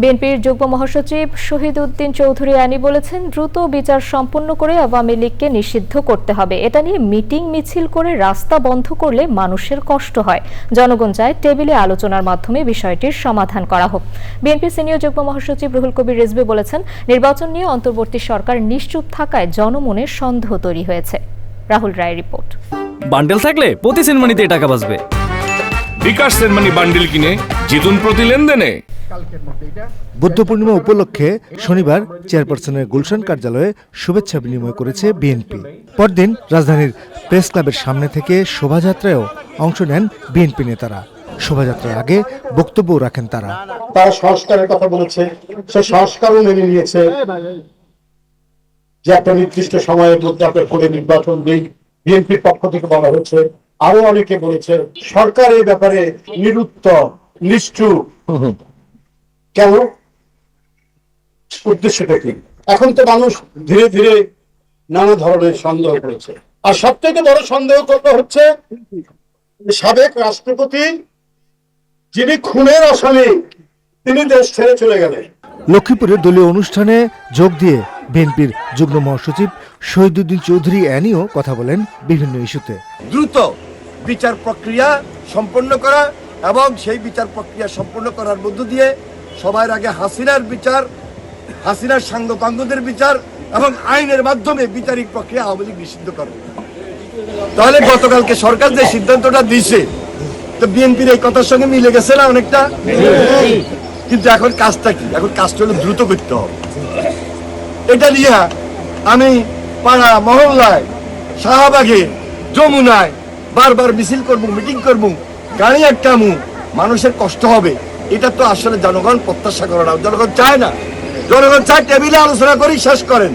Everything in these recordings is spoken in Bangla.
বিএনপির যুগ্ম মহাসচিব শহীদ উদ্দিন চৌধুরী আনি বলেছেন দ্রুত বিচার সম্পন্ন করে আওয়ামী লীগকে নিষিদ্ধ করতে হবে। এটা নিয়ে মিটিং মিছিল করে রাস্তা বন্ধ করলে মানুষের কষ্ট হয়। জনগণ চায় টেবিলে আলোচনার মাধ্যমে বিষয়টির সমাধান করা হোক। বিএনপি সিনিয়র যুগ্ম মহাসচিব রুহুল কবির রিজভী বলেছেন নির্বাচন নিয়ে অন্তর্বর্তী সরকার নিশ্চুপ থাকায় জনমনে সন্দেহ তৈরি হয়েছে। রাহুল রায় রিপোর্ট। বান্ডেল থাকলে প্রতি সেনমানিতে টাকা বাঁচবে। বিকাশ সেনমানি বান্ডিল কিনে জিতুন প্রতি লেনদেনে। বুদ্ধ পূর্ণিমা উপলক্ষে শনিবার চেয়ারপারসনের গুলশান কার্যালয়ে শুভেচ্ছা বিনিময় করেছে বিএনপি। পরদিন রাজধানীর প্রেস ক্লাবের সামনে থেকে শোভাযাত্রায়ও অংশ নেন বিএনপি নেতারা। শোভাযাত্রার আগে বক্তব্যও রাখেন তারা। তারা সংস্কারের কথা বলেছে সে সংস্কারও মেনে নিয়েছে যে একটা নির্দিষ্ট সময়ের মধ্যে আপনার করে নির্বাচন দিই বিএনপির পক্ষ থেকে বলা হয়েছে আরও অনেকে বলেছে সরকার এই ব্যাপারে নিরুত্তর নিষ্ঠুর। কেন? উদ্দেশ্যটা কি? এখন তো মানুষ ধীরে ধীরে নানা ধরনের সন্দেহ করেছে। আর সবথেকে বড় সন্দেহ করতে হচ্ছে সাবেক রাষ্ট্রপতি যিনি খুনের আসামি তিনি দেশ ছেড়ে চলে গেলেন। লক্ষ্মীপুরে দলীয় অনুষ্ঠানে যোগ দিয়ে বিএনপির যুগ্ম মহাসচিব শহীদুদ্দিন চৌধুরী অ্যানিও কথা বলেন বিভিন্ন ইস্যুতে। দ্রুত বিচার প্রক্রিয়া সম্পন্ন করা এবং সেই বিচার প্রক্রিয়া সম্পন্ন করার মধ্য দিয়ে সবার আগে হাসিনার বিচার, হাসিনার সাঙ্গপাঙ্গদের বিচার এবং আইনের মাধ্যমে বিচারিক প্রক্রিয়া আওয়ামী লীগ নিষিদ্ধ করে। তাহলে গতকালকে সরকার যে সিদ্ধান্তটা দিছে তো বিএনপির এই কথার সঙ্গে মিলে গেছে না অনেকটা? কিন্তু এখন কাজটা কি? এখন কাজটা হলো দ্রুত করতে হবে। এটা নিয়ে আমি পাড়া, মহল্লায়, শাহবাগে যমুনায় বারবার মিছিল করব, মিটিং করব, গাড়ি আটকামু মানুষের কষ্ট হবে। এটা তো আসলে জনগণ প্রত্যাশা করে না। জনগণ চায় না। জনগণ চায় টেবিলে আলোচনা করি, শেষ করেন।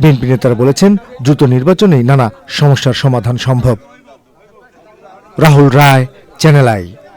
বিএনপি নেতারা বলেছেন, দ্রুত নির্বাচনেই নানা সমস্যার সমাধান সম্ভব। Rahul Roy, channel I.